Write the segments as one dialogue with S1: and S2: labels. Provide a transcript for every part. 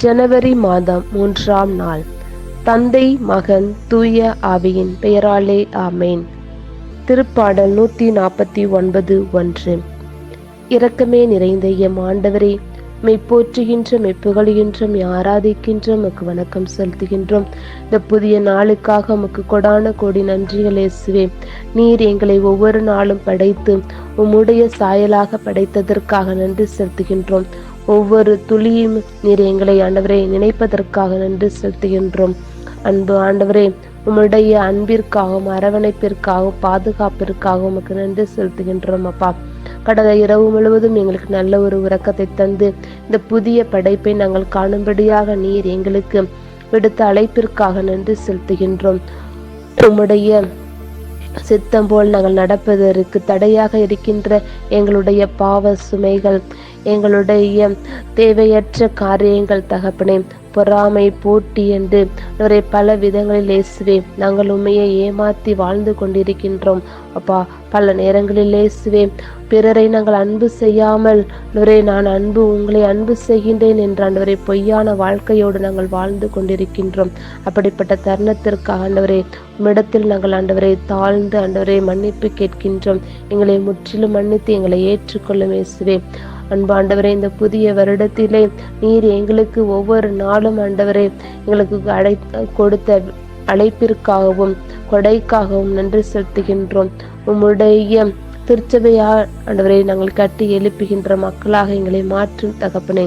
S1: ஜனவரி மாதம் மூன்றாம் நாள். தந்தை மகன் தூய ஆவியின் பெயராலே ஆமேன். திருப்பாடல் நூத்தி நாற்பத்தி ஒன்பது ஒன்று. இரக்கமே நிறைந்த எம் ஆண்டவரே மெய்ப்போற்றுகின்ற மெய்ப்புகழுகின்றோம் ஆராதிக்கின்றோம் மெய் உமக்கு வணக்கம் செலுத்துகின்றோம். இந்த புதிய நாளுக்காக உமக்கு கொடான கோடி நன்றிகள் இயேசுவே. நீர் எங்களை ஒவ்வொரு நாளும் படைத்து உம்முடைய சாயலாக படைத்ததற்காக நன்றி செலுத்துகின்றோம். ஒவ்வொரு துளியும் நீர் எங்களை ஆண்டவரை நினைப்பதற்காக நன்றி செலுத்துகின்றோம். அன்பு ஆண்டவரே உம்முடைய அன்பிற்காகவும் அரவணைப்பிற்காகவும் பாதுகாப்பிற்காகவும் உமக்கு நன்றி செலுத்துகின்றோம் அப்பா. கடந்த இரவு முழுவதும் எங்களுக்கு நல்ல ஒரு உறக்கத்தை தந்து இந்த புதிய படைப்பை நாங்கள் காணும்படியாக நீர் எங்களுக்கு விடுத்த அழைப்பிற்காக நன்றி செலுத்துகின்றோம். உம்முடைய சித்தம் போல் நாங்கள் நடப்பதற்கு தடையாக இருக்கின்ற எங்களுடைய பாவ சுமைகள் எங்களுடைய தேவையற்ற காரியங்கள் தகப்பனே பொறாமை போட்டி என்று அவரை பல விதங்களில் இயேசுவே நாங்கள் உண்மையை ஏமாத்தி வாழ்ந்து கொண்டிருக்கின்றோம். அப்பா பல நேரங்களில் இயேசுவே பிறரை நாங்கள் அன்பு செய்யாமல் நுரே நான் அன்பு உங்களை அன்பு செய்கின்றேன் என்ற ஆண்டவரை பொய்யான வாழ்க்கையோடு நாங்கள் வாழ்ந்து கொண்டிருக்கின்றோம். அப்படிப்பட்ட தருணத்திற்காக ஆண்டவரே உம்மிடத்தில் நாங்கள் ஆண்டவரை தாழ்ந்து ஆண்டவரை மன்னிப்பு கேட்கின்றோம். எங்களை முற்றிலும் மன்னித்து எங்களை ஏற்றுக்கொள்ளும் இயேசுவே அன்பாண்டவரே இந்த புதிய வருடத்திலே நீர் எங்களுக்கு ஒவ்வொரு நாளும் ஆண்டவரே எங்களுக்கு அழை கொடுத்த அழைப்பிற்காகவும் கொடைக்காகவும் நன்றி செலுத்துகின்றோம். உம்முடைய திருச்சபையா ஆண்டவரை நாங்கள் கட்டி எழுப்புகின்ற மக்களாக எங்களை மாற்றும் தகப்பனே.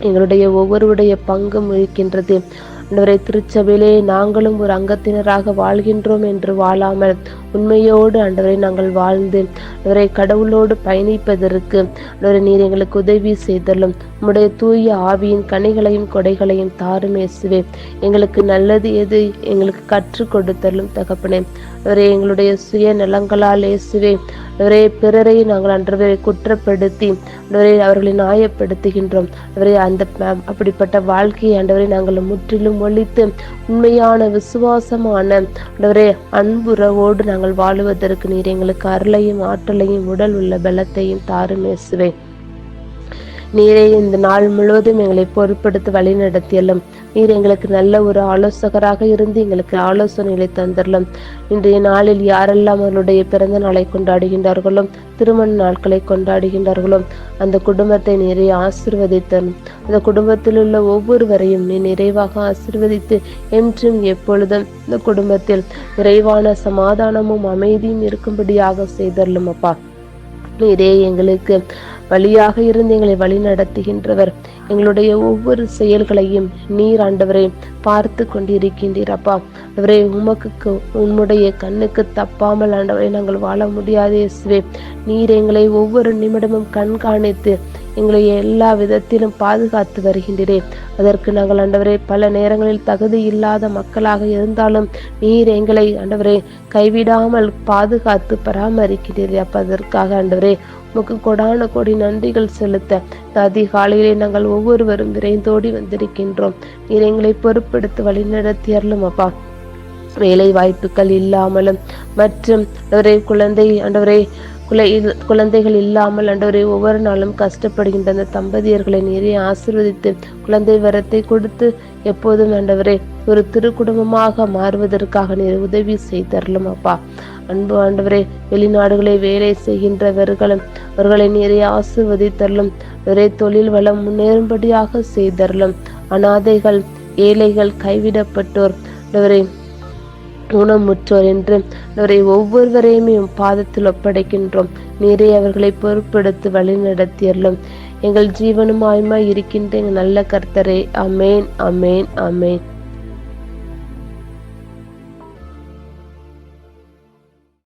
S1: எங்களுடைய ஒவ்வொருவருடைய பங்கும் இருக்கின்றது. ஆண்டவரை திருச்சபையிலே நாங்களும் ஒரு அங்கத்தினராக வாழ்கின்றோம் என்று வாழாமல் உண்மையோடு ஆண்டவரை நாங்கள் வாழ்ந்து ஆண்டவரை கடவுளோடு பயணிப்பதற்கு ஆண்டவரை நீர் எங்களுக்கு உதவி செய்தலும் உம்முடைய தூய ஆவியின் கனிகளையும் கொடைகளையும் தாரும் இயேசுவே. எங்களுக்கு நல்லது எது? எங்களுக்கு கற்றுக் கொடுத்தலும் தகப்பனே. அவரே எங்களுடைய சுய நலங்களால் இயேசுவே அவரே பிறரை நாங்கள் அன்றவரை குற்றப்படுத்தி அன்றவரை அவர்களை நியாயப்படுத்துகின்றோம். அவரே அந்த அப்படிப்பட்ட வாழ்க்கையை அன்றவரை நாங்கள் முற்றிலும் ஒழித்து உண்மையான விசுவாசமான அன்றவரே அன்புறவோடு நாங்கள் வாழுவதற்கு நீர் எங்களுக்கு அருளையும் ஆற்றலையும் உடல் உள்ள பலத்தையும் தாரும் இயேசுவே. நீரே இந்த நாள் முழுவதும் எங்களை பொருட்படுத்தி வழிநடத்தியலும். நீர் எங்களுக்கு நல்ல ஒரு ஆலோசகராக இருந்து எங்களுக்கு ஆலோசனைகளை தந்தரலும். இன்றைய நாளில் யாரெல்லாம் அவர்களுடைய பிறந்த நாளை கொண்டாடுகின்றார்களோ திருமண நாட்களை கொண்டாடுகின்றார்களோ அந்த குடும்பத்தை நிறைய ஆசிர்வதித்தனும் அந்த குடும்பத்தில் உள்ள ஒவ்வொருவரையும் நீ நிறைவாக ஆசிர்வதித்து என்றும் எப்பொழுதும் இந்த குடும்பத்தில் நிறைவான சமாதானமும் அமைதியும் இருக்கும்படியாக செய்தரலும் அப்பா. நீரே எங்களுக்கு வழியாக இருந்து எங்களை வழி நடத்துகின்றவர். எங்களுடைய ஒவ்வொரு செயல்களையும் நீர் ஆண்டவரை பார்த்து கொண்டிருக்கின்றீர் அப்பா. அவரே உமக்கு உன்னுடைய கண்ணுக்கு தப்பாமல் ஆண்டவரை நாங்கள் வாழ முடியாது இயேசுவே. நீர் எங்களை ஒவ்வொரு நிமிடமும் கண்காணித்து எங்களை எல்லா விதத்திலும் பாதுகாத்து வருகின்றேன் அதற்கு நாங்கள் ஆண்டவரே பல நேரங்களில் தகுதி இல்லாத மக்களாக இருந்தாலும் நீர் எங்களை ஆண்டவரே கைவிடாமல் பாதுகாத்து பராமரிக்கிறீர். அப்ப அதற்காக ஆண்டவரே உமக்கு கொடான கொடி நன்றிகள் செலுத்த அதிகாலையிலே நாங்கள் ஒவ்வொருவரும் விரைந்தோடி வந்திருக்கின்றோம். நீர் எங்களை பொறுப்பெடுத்து வழிநடத்தி அருளும் அப்பா. வேலை வாய்ப்புகள் இல்லாமலும் மற்றும் ஆண்டவரே குழந்தை ஆண்டவரே குலை குழந்தைகள் இல்லாமல் ஆண்டவரை ஒவ்வொரு நாளும் கஷ்டப்படுகின்ற அந்த தம்பதியர்களை நிறைய ஆசிர்வதித்து குழந்தை வரத்தை கொடுத்து எப்போதும் ஆண்டவரே ஒரு திருக்குடும்பமாக மாறுவதற்காக நீர் உதவி செய்தரலும் அப்பா. அன்பு ஆண்டவரே வெளிநாடுகளை வேலை செய்கின்றவர்களும் அவர்களை நிறைய ஆசிர்வதித்தரலும் ஒரே தொழில் வளம் முன்னேறும்படியாக செய்தரலும் அனாதைகள் ஏழைகள் கைவிடப்பட்டோர் ஆண்டவரே ஊனமுற்றோர் என்று அவரை ஒவ்வொருவரையுமே பாதத்தில் ஒப்படைக்கின்றோம். நீரே அவர்களை பொறுப்பெடுத்து வழி எங்கள் எங்கள் ஜீவனுமாயுமாய் இருக்கின்ற எங்கள் நல்ல கர்த்தரே. அமேன் அமேன் அமேன்